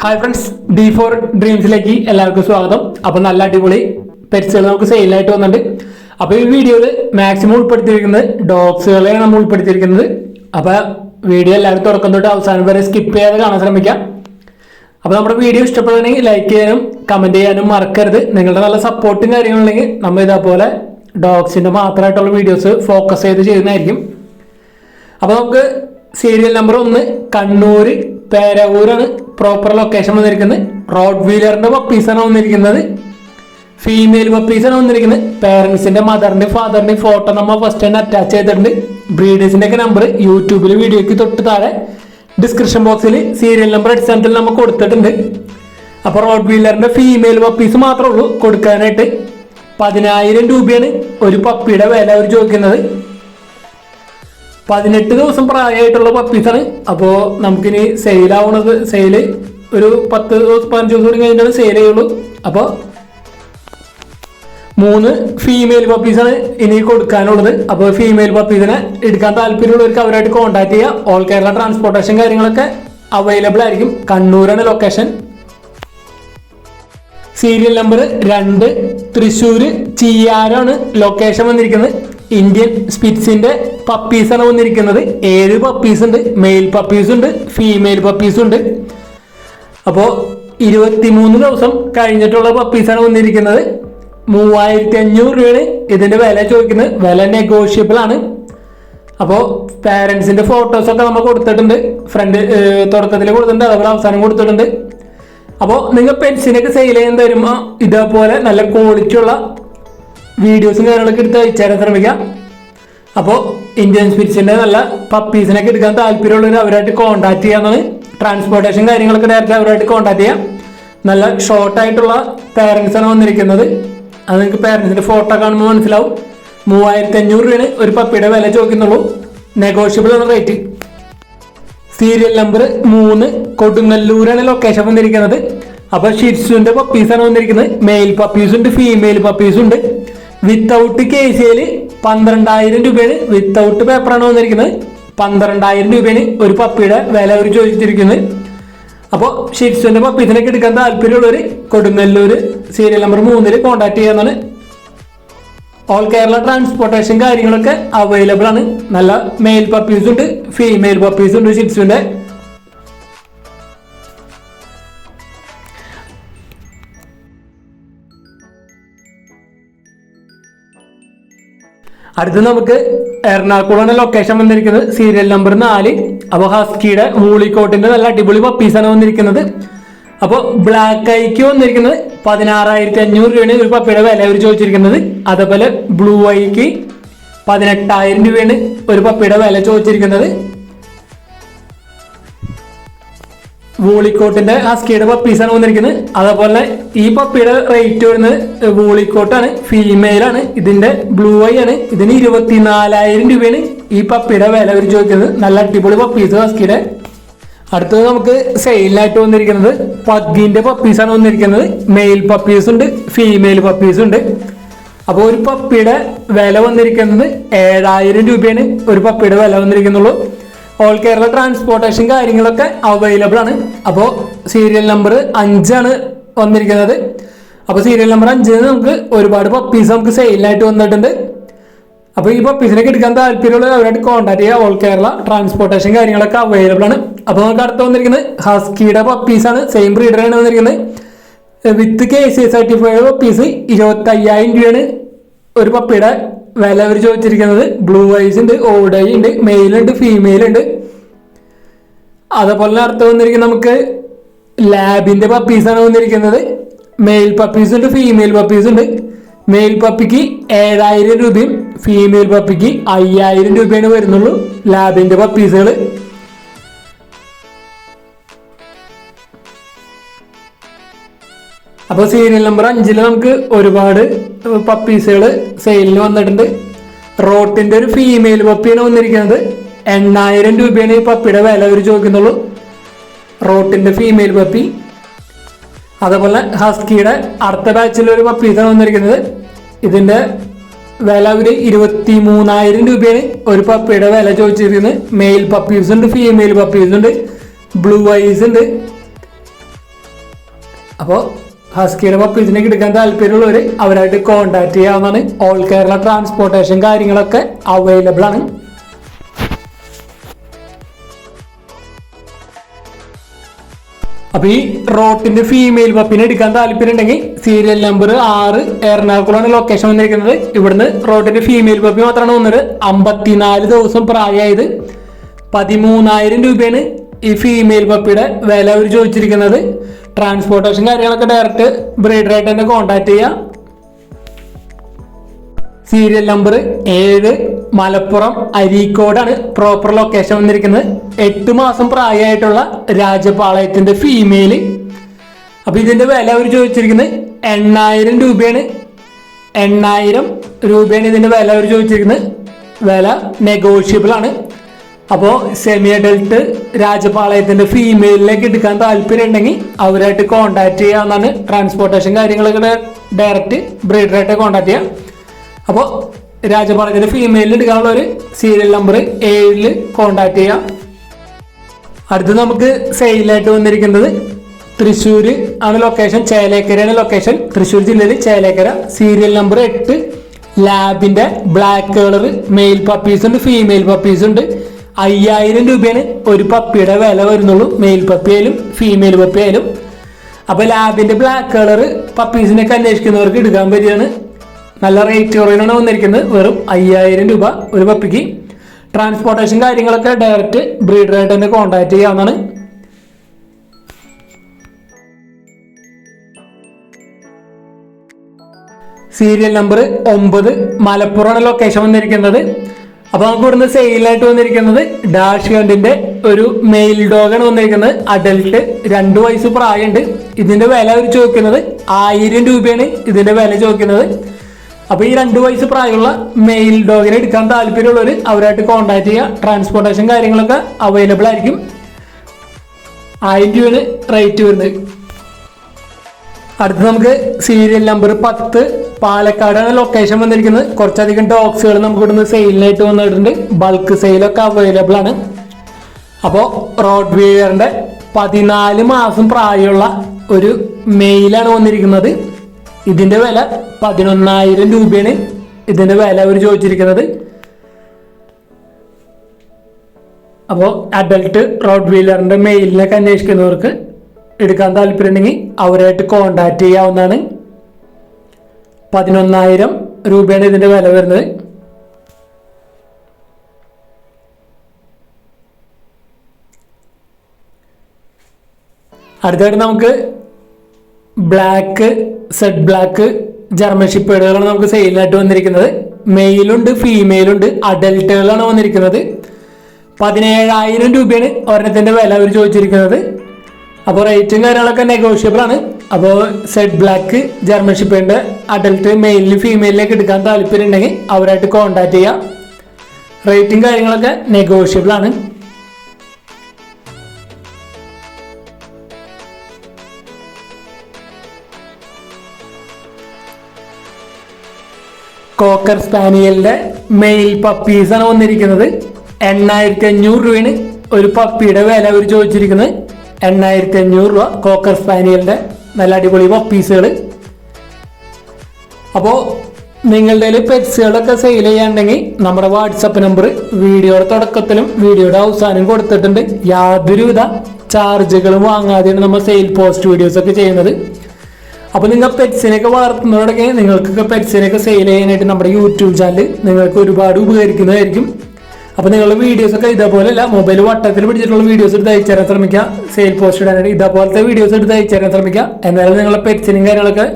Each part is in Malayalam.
ഹായ് ഫ്രണ്ട്സ് ഡി ഫോർ ഡ്രീംസിലേക്ക് എല്ലാവർക്കും സ്വാഗതം. അപ്പൊ നല്ല അടിപൊളി പെറ്റ്സുകൾ നമുക്ക് സെയിലായിട്ട് വന്നിട്ടുണ്ട്. അപ്പൊ ഈ വീഡിയോയിൽ മാക്സിമം ഉൾപ്പെടുത്തിയിരിക്കുന്നത് ഡോഗ്സുകളെയാണ് നമ്മൾ ഉൾപ്പെടുത്തിയിരിക്കുന്നത്. അപ്പൊ വീഡിയോ എല്ലാവരും തുടക്കം തൊട്ട് അവസാനം വരെ സ്കിപ്പ് ചെയ്യാതെ കാണാൻ ശ്രമിക്കാം. അപ്പൊ നമ്മുടെ വീഡിയോ ഇഷ്ടപ്പെടുകയാണെങ്കിൽ ലൈക്ക് ചെയ്യാനും കമന്റ് ചെയ്യാനും മറക്കരുത്. നിങ്ങളുടെ നല്ല സപ്പോർട്ടും കാര്യങ്ങളുണ്ടെങ്കിൽ നമ്മൾ ഇതേപോലെ ഡോഗ്സിന്റെ മാത്രമായിട്ടുള്ള വീഡിയോസ് ഫോക്കസ് ചെയ്ത് ചെയ്യുന്നതായിരിക്കും. അപ്പൊ നമുക്ക് സീരിയൽ നമ്പർ ഒന്ന് കണ്ണൂര് പേരവൂരാണ് പ്രോപ്പർ ലൊക്കേഷൻ വന്നിരിക്കുന്നത് റോഡ് വീലറിന്റെ പപ്പീസാണ് വന്നിരിക്കുന്നത്. ഫീമെയിൽ പപ്പീസാണ് വന്നിരിക്കുന്നത്. പേരൻസിന്റെ മദറിന്റെ ഫാദറിന്റെ ഫോട്ടോ നമ്മൾ ഫസ്റ്റ് തന്നെ അറ്റാച്ച് ചെയ്തിട്ടുണ്ട്. ബ്രീഡേഴ്സിന്റെ ഒക്കെ നമ്പർ യൂട്യൂബിൽ വീഡിയോക്ക് തൊട്ട് താഴെ ഡിസ്ക്രിപ്ഷൻ ബോക്സിൽ സീരിയൽ നമ്പർ അടിസ്ഥാനത്തിൽ നമ്മൾ കൊടുത്തിട്ടുണ്ട്. അപ്പൊ റോഡ് വീലറിന്റെ ഫീമെയിൽ പപ്പീസ് മാത്രമേ ഉള്ളൂ കൊടുക്കാനായിട്ട്. പതിനായിരം രൂപയാണ് ഒരു പപ്പിയുടെ വില അവർ ചോദിക്കുന്നത്. പതിനെട്ട് ദിവസം പ്രായമായിട്ടുള്ള പപ്പീസാണ്. അപ്പോൾ നമുക്കിനി സെയിലാവണത് സെയിൽ ഒരു പത്ത് ദിവസം പതിനഞ്ച് ദിവസം കൂടി കഴിഞ്ഞാൽ സെയിൽ ചെയ്യുള്ളൂ. അപ്പോൾ മൂന്ന് ഫീമെയിൽ പപ്പീസാണ് ഇനി കൊടുക്കാനുള്ളത്. അപ്പോൾ ഫീമെയിൽ പപ്പീസിനെ എടുക്കാൻ താല്പര്യമുള്ളവർക്ക് അവരായിട്ട് കോൺടാക്ട് ചെയ്യുക ഓൾ കേരള ട്രാൻസ്പോർട്ടേഷൻ കാര്യങ്ങളൊക്കെ അവൈലബിൾ ആയിരിക്കും. കണ്ണൂരാണ് ലൊക്കേഷൻ സീരിയൽ നമ്പർ രണ്ട് തൃശ്ശൂർ ചിയാരാണ് ലൊക്കേഷൻ വന്നിരിക്കുന്നത്. ഇന്ത്യൻ സ്പിറ്റ്സിന്റെ പപ്പീസാണ് വന്നിരിക്കുന്നത്. ഏഴ് പപ്പീസ് ഉണ്ട്. മെയിൽ പപ്പീസ് ഉണ്ട്. ഫീമെയിൽ പപ്പീസ് ഉണ്ട്. അപ്പോൾ ഇരുപത്തിമൂന്ന് ദിവസം കഴിഞ്ഞിട്ടുള്ള പപ്പീസാണ് വന്നിരിക്കുന്നത്. മൂവായിരത്തി അഞ്ഞൂറ് രൂപയാണ് ഇതിന്റെ വില ചോദിക്കുന്നത്. വില നെഗോഷ്യബിൾ ആണ്. അപ്പോൾ ഫോട്ടോസ് ഒക്കെ നമ്മൾ കൊടുത്തിട്ടുണ്ട്. ഫ്രണ്ട് തുടക്കത്തിൽ കൊടുത്തിട്ടുണ്ട്. അതുപോലെ അവസാനം കൊടുത്തിട്ടുണ്ട്. അപ്പോൾ നിങ്ങൾ പെൻസിനൊക്കെ സെയിൽ ചെയ്യാൻ തരുമ്പോൾ ഇതേപോലെ നല്ല ക്വാളിറ്റി ഉള്ള വീഡിയോസും കാര്യങ്ങളൊക്കെ എടുത്ത് അയച്ചാൻ ശ്രമിക്കാം. അപ്പോൾ ഇന്ത്യൻ സ്പിരിറ്റ്സിന്റെ നല്ല പപ്പീസിനൊക്കെ എടുക്കാൻ താല്പര്യമുള്ളവർ അവരായിട്ട് കോൺടാക്ട് ചെയ്യാമെന്ന് ട്രാൻസ്പോർട്ടേഷൻ കാര്യങ്ങളൊക്കെ ഡയറക്റ്റ് അവരായിട്ട് കോൺടാക്ട് ചെയ്യാം. നല്ല ഷോർട്ടായിട്ടുള്ള ആയിട്ടുള്ള പാരൻസ് ആണ് വന്നിരിക്കുന്നത്. അത് നിങ്ങൾക്ക് പാരൻസിന്റെ ഫോട്ടോ കാണുമ്പോൾ മനസ്സിലാവും. മൂവായിരത്തി അഞ്ഞൂറ് രൂപയാണ് ഒരു പപ്പിയുടെ വില ചോദിക്കുന്നുള്ളൂ. നെഗോഷ്യബിൾ ആണ് റേറ്റ് സീരിയൽ നമ്പർ മൂന്ന് കൊടുങ്ങല്ലൂരാണ് ലൊക്കേഷൻ വന്നിരിക്കുന്നത്. അപ്പോൾ ഷിറ്റ്സുന്റെ പപ്പീസാണ് വന്നിരിക്കുന്നത്. മെയിൽ പപ്പീസുണ്ട് ഫീമെയിൽ പപ്പീസ് വിത്തൗട്ട് എൽ പന്ത്രണ്ടായിരം രൂപയാണ്. വിത്തൗട്ട് പേപ്പറാണ് വന്നിരിക്കുന്നത്. പന്ത്രണ്ടായിരം രൂപയാണ് ഒരു പപ്പിയുടെ വില അവർ ചോദിച്ചിരിക്കുന്നത്. അപ്പോൾ ഷിറ്റ്സുവിന്റെ പപ്പി ഇതിനൊക്കെ എടുക്കാൻ താല്പര്യമുള്ളവർ കൊടുങ്ങല്ലൂർ സീരിയൽ നമ്പർ മൂന്നിൽ കോൺടാക്ട് ചെയ്യാന്നാണ്. ഓൾ കേരള ട്രാൻസ്പോർട്ടേഷൻ കാര്യങ്ങളൊക്കെ അവൈലബിൾ ആണ്. നല്ല മെയിൽ പപ്പീസ് ഉണ്ട് ഫീമെയിൽ പപ്പീസ് ഉണ്ട് ഷിറ്റ്സിന്റെ. അടുത്ത് നമുക്ക് എറണാകുളമാണ് ലൊക്കേഷൻ വന്നിരിക്കുന്നത്. സീരിയൽ നമ്പർ നാല്. അപ്പോൾ ഹസ്കിയുടെ മൂളിക്കോട്ടിന്റെ നല്ല അടിപൊളി പപ്പീസാണ് വന്നിരിക്കുന്നത്. അപ്പോൾ ബ്ലാക്ക് ഐക്ക് വന്നിരിക്കുന്നത് പതിനാറായിരത്തി അഞ്ഞൂറ് രൂപയാണ് ഒരു പപ്പിയുടെ വില അവർ ചോദിച്ചിരിക്കുന്നത്. അതേപോലെ ബ്ലൂ ഐക്ക് പതിനെട്ടായിരം രൂപയാണ് ഒരു പപ്പിയുടെ വില ചോദിച്ചിരിക്കുന്നത്. വൂളിക്കോട്ടിന്റെ സ്കീഡ് പപ്പീസാണ് വന്നിരിക്കുന്നത്. അതേപോലെ ഈ പപ്പിയുടെ റേറ്റ് വരുന്നത് വൂളിക്കോട്ടാണ്. ഫീമെയിൽ ആണ്. ഇതിന്റെ ബ്ലൂ ഐ ആണ്. ഇതിന് ഇരുപത്തിനാലായിരം രൂപയാണ് ഈ പപ്പിയുടെ വില അവർ ചോദിക്കുന്നത്. നല്ല അടിപൊളി പപ്പീസ് ഹസ്കിയുടെ അടുത്തത് നമുക്ക് സെയിലായിട്ട് വന്നിരിക്കുന്നത് പഗ്ഗിന്റെ പപ്പീസാണ് വന്നിരിക്കുന്നത്. മെയിൽ പപ്പീസ് ഉണ്ട് ഫീമെയിൽ പപ്പീസ് ഉണ്ട്. അപ്പോൾ ഒരു പപ്പിയുടെ വില വന്നിരിക്കുന്നത് ഏഴായിരം രൂപയാണ്. ഒരു പപ്പിയുടെ വില വന്നിരിക്കുന്നുള്ളൂ. ഓൾ കേരള ട്രാൻസ്പോർട്ടേഷൻ കാര്യങ്ങളൊക്കെ അവൈലബിൾ ആണ്. അപ്പോൾ സീരിയൽ നമ്പർ അഞ്ചാണ് വന്നിരിക്കുന്നത്. അപ്പോൾ സീരിയൽ നമ്പർ അഞ്ചിന് നമുക്ക് ഒരുപാട് പപ്പീസ് നമുക്ക് സെയിലായിട്ട് വന്നിട്ടുണ്ട്. അപ്പോൾ ഈ പപ്പീസിനൊക്കെ എടുക്കാൻ താല്പര്യമുള്ള അവരായിട്ട് കോൺടാക്ട് ചെയ്യുക ഓൾ കേരള ട്രാൻസ്പോർട്ടേഷൻ കാര്യങ്ങളൊക്കെ അവൈലബിൾ ആണ്. അപ്പോൾ നമുക്ക് അടുത്ത് വന്നിരിക്കുന്നത് ഹസ്കിയുടെ പപ്പീസാണ് സെയിം ബ്രീഡറാണ് വന്നിരിക്കുന്നത്. With K C certified puppies ഇരുപത്തി അയ്യായിരം രൂപയാണ് ഒരു പപ്പിയുടെ വില അവർ ചോദിച്ചിരിക്കുന്നത് ബ്ലൂ ഐസ് ഉണ്ട് ഓഡ് ഐ ഉണ്ട് മെയിൽ ഉണ്ട് ഫീമെയിൽ ഉണ്ട്. അതേപോലെ അർത്ഥം വന്നിരിക്കുന്നത് നമുക്ക് ലാബിന്റെ പപ്പീസാണ് വന്നിരിക്കുന്നത്. മെയിൽ പപ്പീസ് ഉണ്ട് ഫീമെയിൽ പപ്പീസ് ഉണ്ട്. മെയിൽ പപ്പിക്ക് ഏഴായിരം രൂപയും ഫീമെയിൽ പപ്പിക്ക് അയ്യായിരം രൂപയാണ് വരുന്നുള്ളൂ ലാബിന്റെ പപ്പീസുകൾ അപ്പോൾ സീരിയൽ നമ്പർ അഞ്ചിൽ നമുക്ക് ഒരുപാട് പപ്പീസുകൾ സെയിലിന് വന്നിട്ടുണ്ട്. റോട്ടിന്റെ ഒരു ഫീമെയിൽ പപ്പിയാണ് വന്നിരിക്കുന്നത്. എണ്ണായിരം രൂപയാണ് ഈ പപ്പിയുടെ വില അവർ ചോദിക്കുന്നുള്ളൂ. റോട്ടിന്റെ ഫീമെയിൽ പപ്പി അതേപോലെ ഹസ്കിയുടെ അടുത്ത ബാച്ചിൽ ഒരു പപ്പീസാണ് വന്നിരിക്കുന്നത്. ഇതിന്റെ വില ഒരു ഇരുപത്തി മൂന്നായിരം രൂപയാണ് ഒരു പപ്പിയുടെ വില ചോദിച്ചിരിക്കുന്നത്. മെയിൽ പപ്പീസ് ഉണ്ട് ഫീമെയിൽ പപ്പീസ് ഉണ്ട് ബ്ലൂ ഐസ് ഉണ്ട്. അപ്പോൾ ഹസ്കിയുടെ പപ്പീസിനൊക്കെ എടുക്കാൻ താല്പര്യമുള്ളവർ അവരായിട്ട് കോണ്ടാക്ട് ചെയ്യാവുന്നതാണ്. ഓൾ കേരള ട്രാൻസ്പോർട്ടേഷൻ കാര്യങ്ങളൊക്കെ അവൈലബിൾ ആണ്. അപ്പൊ ഈ റോട്ടിന്റെ ഫീമെയിൽ പപ്പിനെ എടുക്കാൻ താല്പര്യം ഉണ്ടെങ്കിൽ സീരിയൽ നമ്പർ ആറ് എറണാകുളമാണ് ലൊക്കേഷൻ വന്നിരിക്കുന്നത്. ഇവിടുന്ന് റോട്ടിന്റെ ഫീമെയിൽ പപ്പി മാത്രമാണ് വന്നത്. അമ്പത്തിനാല് ദിവസം പ്രായമായത്. പതിമൂന്നായിരം രൂപയാണ് ഈ ഫീമെയിൽ പപ്പിയുടെ വില അവർ ചോദിച്ചിരിക്കുന്നത്. ട്രാൻസ്പോർട്ടേഷൻ കാര്യങ്ങളൊക്കെ ഡയറക്റ്റ് ബ്രീഡറായിട്ട് തന്നെ കോൺടാക്ട് ചെയ്യാം. സീരിയൽ നമ്പർ ഏഴ് മലപ്പുറം അരീക്കോടാണ് പ്രോപ്പർ ലൊക്കേഷൻ വന്നിരിക്കുന്നത്. എട്ട് മാസം പ്രായമായിട്ടുള്ള രാജപാളയത്തിന്റെ ഫീമെയിൽ അപ്പൊ ഇതിന്റെ വില അവർ ചോദിച്ചിരിക്കുന്നത് എണ്ണായിരം രൂപയാണ്. എണ്ണായിരം രൂപയാണ് ഇതിന്റെ വില അവർ ചോദിച്ചിരിക്കുന്നത്. വില നെഗോഷ്യബിൾ ആണ്. അപ്പോൾ സെമി അഡൽട്ട് രാജപാളയത്തിന്റെ ഫീമെയിലിലേക്ക് എടുക്കാൻ താല്പര്യം ഉണ്ടെങ്കിൽ അവരായിട്ട് കോണ്ടാക്ട് ചെയ്യാവുന്നതാണ് ട്രാൻസ്പോർട്ടേഷൻ കാര്യങ്ങളൊക്കെ ഡയറക്റ്റ് ബ്രീഡറായിട്ട് കോണ്ടാക്ട് ചെയ്യാം. അപ്പോൾ രാജപാളയത്തിന്റെ ഫീമെയിലിൽ എടുക്കാനുള്ള ഒരു സീരിയൽ നമ്പർ ഏഴിൽ കോണ്ടാക്ട് ചെയ്യാം. അടുത്ത് നമുക്ക് സെയിലായിട്ട് വന്നിരിക്കുന്നത് തൃശ്ശൂർ ആണ് ലൊക്കേഷൻ ചേലേക്കരയാണ് ലൊക്കേഷൻ തൃശ്ശൂർ ജില്ലയിൽ ചേലേക്കര. സീരിയൽ നമ്പർ എട്ട്. ലാബിന്റെ ബ്ലാക്ക് കളർ മെയിൽ പപ്പീസ് ഉണ്ട് ഫീമെയിൽ പപ്പീസ് ഉണ്ട്. അയ്യായിരം രൂപയാണ് ഒരു പപ്പിയുടെ വില വരുന്നുള്ളൂ. മെയിൽ പപ്പിയായാലും ഫീമെയിൽ പപ്പിയായാലും. അപ്പോൾ അപ്പൊ ലാബിന്റെ ബ്ലാക്ക് കളർ പപ്പീസിനൊക്കെ അന്വേഷിക്കുന്നവർക്ക് എടുക്കാൻ പറ്റിയാണ് നല്ല റേറ്റ് കുറയാണ് വന്നിരിക്കുന്നത്. വെറും അയ്യായിരം രൂപ ഒരു പപ്പിക്ക്. ട്രാൻസ്പോർട്ടേഷൻ കാര്യങ്ങളൊക്കെ ഡയറക്റ്റ് ബ്രീഡറായിട്ട് തന്നെ കോൺടാക്ട് ചെയ്യാവുന്നതാണ്. സീരിയൽ നമ്പർ ഒമ്പത്. മലപ്പുറമാണ് ലൊക്കേഷൻ വന്നിരിക്കുന്നത്. അപ്പൊ നമുക്ക് ഇവിടുന്ന് സെയിലായിട്ട് വന്നിരിക്കുന്നത് ഡാഷ് ഗണ്ടിന്റെ ഒരു മെയിൽ ഡോഗാണ് വന്നിരിക്കുന്നത്. അഡൽട്ട് രണ്ടു വയസ്സ് പ്രായമുണ്ട്. ഇതിന്റെ വില അവർ ചോദിക്കുന്നത് ആയിരം രൂപയാണ് ഇതിന്റെ വില ചോദിക്കുന്നത്. അപ്പൊ ഈ രണ്ടു വയസ്സ് പ്രായമുള്ള മെയിൽ ഡോഗിനെ എടുക്കാൻ താല്പര്യമുള്ളവർ അവരായിട്ട് കോൺടാക്ട് ചെയ്യുക. ട്രാൻസ്പോർട്ടേഷൻ കാര്യങ്ങളൊക്കെ അവൈലബിൾ ആയിരിക്കും. ആയിരം രൂപയാണ് റേറ്റ് വരുന്നത്. അടുത്ത് നമുക്ക് സീരിയൽ നമ്പർ പത്ത് പാലക്കാടാണ് ലൊക്കേഷൻ വന്നിരിക്കുന്നത്. കുറച്ചധികം ഡോഗ്സുകൾ നമുക്ക് ഇവിടുന്ന് സെയിലിനായിട്ട് വന്നിട്ടുണ്ട്. ബൾക്ക് സെയിലൊക്കെ അവൈലബിൾ ആണ്. അപ്പോൾ റോഡ് വീഴറിന്റെ പതിനാല് മാസം പ്രായമുള്ള ഒരു മെയിലാണ് വന്നിരിക്കുന്നത്. ഇതിന്റെ വില പതിനൊന്നായിരം രൂപയാണ്. ഇതിന്റെ വില അവർ ചോദിച്ചിരിക്കുന്നത്. അപ്പോൾ അഡൽട്ട് റോഡ് വീലറിന്റെ മെയിലിനൊക്കെ അന്വേഷിക്കുന്നവർക്ക് എടുക്കാൻ താല്പര്യമുണ്ടെങ്കിൽ അവരായിട്ട് കോണ്ടാക്ട് ചെയ്യാവുന്നതാണ്. പതിനൊന്നായിരം രൂപയാണ് ഇതിന്റെ വില വരുന്നത്. അടുത്തായിട്ട് നമുക്ക് ബ്ലാക്ക് സെഡ് ബ്ലാക്ക് ജർമ്മൻ ഷിപ്പേഡുകളാണ് നമുക്ക് സെയിലായിട്ട് വന്നിരിക്കുന്നത്. മെയിലുണ്ട് ഫീമെയിലുണ്ട് അഡൽട്ടുകളാണ് വന്നിരിക്കുന്നത്. പതിനേഴായിരം രൂപയാണ് ഒരെണ്ണത്തിന്റെ വില അവർ ചോദിച്ചിരിക്കുന്നത്. അപ്പോൾ റേറ്റും കാര്യങ്ങളൊക്കെ നെഗോഷ്യബിൾ ആണ്. അപ്പോൾ സെഡ് ബ്ലാക്ക് ജർമ്മൻ ഷിപ്പേഡിന്റെ അഡൽട്ട് മെയിലിൽ ഫീമെയിലിലേക്ക് എടുക്കാൻ താല്പര്യം ഉണ്ടെങ്കിൽ അവരായിട്ട് കോൺടാക്ട് ചെയ്യാം. റേറ്റും കാര്യങ്ങളൊക്കെ നെഗോഷ്യബിൾ ആണ്. കോക്കർ സ്പാനിയലിന്റെ മെയിൽ പപ്പീസ് ആണ് വന്നിരിക്കുന്നത്. എണ്ണായിരത്തി അഞ്ഞൂറ് രൂപയാണ് ഒരു പപ്പിയുടെ വില അവർ ചോദിച്ചിരിക്കുന്നത്. എണ്ണായിരത്തി അഞ്ഞൂറ് രൂപ കോക്കർ സ്പാനിയലിന്റെ നല്ല അടിപൊളി പപ്പീസുകൾ അപ്പോൾ നിങ്ങളുടെ പെറ്റ്സുകളൊക്കെ സെയിൽ ചെയ്യാണ്ടെങ്കിൽ നമ്മുടെ വാട്സപ്പ് നമ്പർ വീഡിയോയുടെ തുടക്കത്തിലും വീഡിയോയുടെ അവസാനം കൊടുത്തിട്ടുണ്ട്. യാതൊരുവിധ ചാർജുകളും വാങ്ങാതെയാണ് നമ്മൾ സെയിൽ പോസ്റ്റ് വീഡിയോസ് ഒക്കെ ചെയ്യുന്നത്. അപ്പോൾ നിങ്ങൾ പെറ്റ്സിനെയൊക്കെ വളർത്തുന്നതോടൊക്കെ നിങ്ങൾക്കൊക്കെ പെറ്റ്സിനെയൊക്കെ സെയിൽ ചെയ്യാനായിട്ട് നമ്മുടെ യൂട്യൂബ് ചാനൽ നിങ്ങൾക്ക് ഒരുപാട് ഉപകരിക്കുന്നതായിരിക്കും. അപ്പോൾ നിങ്ങളുടെ വീഡിയോസ് ഒക്കെ ഇതേപോലെയല്ല മൊബൈൽ വട്ടത്തിൽ പിടിച്ചിട്ടുള്ള വീഡിയോസ് എടുത്ത് അയച്ചു തരാൻ ശ്രമിക്കുക. സെയിൽ പോസ്റ്റ് ഇടാനായിട്ട് ഇതേപോലത്തെ വീഡിയോസ് എടുത്ത് അയച്ചു തരാൻ ശ്രമിക്കുക. എന്നാലും നിങ്ങളുടെ പെറ്റ്സിനും കാര്യങ്ങളൊക്കെ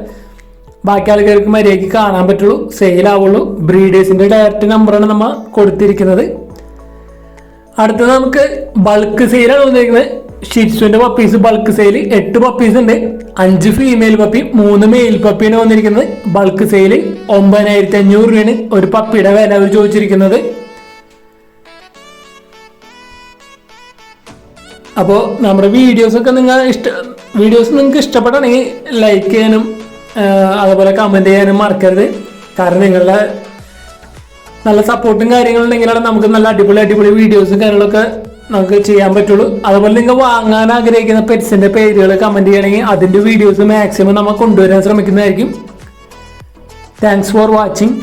ബാക്കി ആൾക്കാർക്ക് മര്യാദയ്ക്ക് കാണാൻ പറ്റുള്ളൂ സെയിൽ ആവുള്ളൂ. ബ്രീഡേഴ്സിന്റെ ഡയറക്റ്റ് നമ്പറാണ് നമ്മൾ കൊടുത്തിരിക്കുന്നത്. അടുത്തത് നമുക്ക് ബൾക്ക് സെയിലാണ് വന്നിരിക്കുന്നത്. ഷിറ്റ്സുവിന്റെ പപ്പീസ് ബൾക്ക് സെയിൽ എട്ട് പപ്പീസ് ഉണ്ട്. അഞ്ച് ഫീമെയിൽ പപ്പി മൂന്ന് മെയിൽ പപ്പിയാണ് വന്നിരിക്കുന്നത്. ബൾക്ക് സെയിൽ ഒമ്പതിനായിരത്തി അഞ്ഞൂറ് രൂപയാണ് ഒരു പപ്പിയുടെ വില അവർ ചോദിച്ചിരിക്കുന്നത്. അപ്പോൾ നമ്മുടെ വീഡിയോസൊക്കെ നിങ്ങൾ ഇഷ്ട വീഡിയോസ് നിങ്ങൾക്ക് ഇഷ്ടപ്പെട്ടാണെങ്കിൽ ലൈക്ക് ചെയ്യാനും അതുപോലെ കമന്റ് ചെയ്യാനും മറക്കരുത്. കാരണം നിങ്ങളുടെ നല്ല സപ്പോർട്ടും കാര്യങ്ങളും ഉണ്ടെങ്കിലാണ് നമുക്ക് നല്ല അടിപൊളി അടിപൊളി വീഡിയോസും കാര്യങ്ങളൊക്കെ നമുക്ക് ചെയ്യാൻ പറ്റുള്ളൂ. അതുപോലെ നിങ്ങൾ വാങ്ങാൻ ആഗ്രഹിക്കുന്ന പെറ്റ്സിന്റെ പേരുകൾ കമന്റ് ചെയ്യണമെങ്കിൽ അതിന്റെ വീഡിയോസ് മാക്സിമം നമ്മൾ കൊണ്ടുവരാൻ ശ്രമിക്കുന്നതായിരിക്കും. Thanks for watching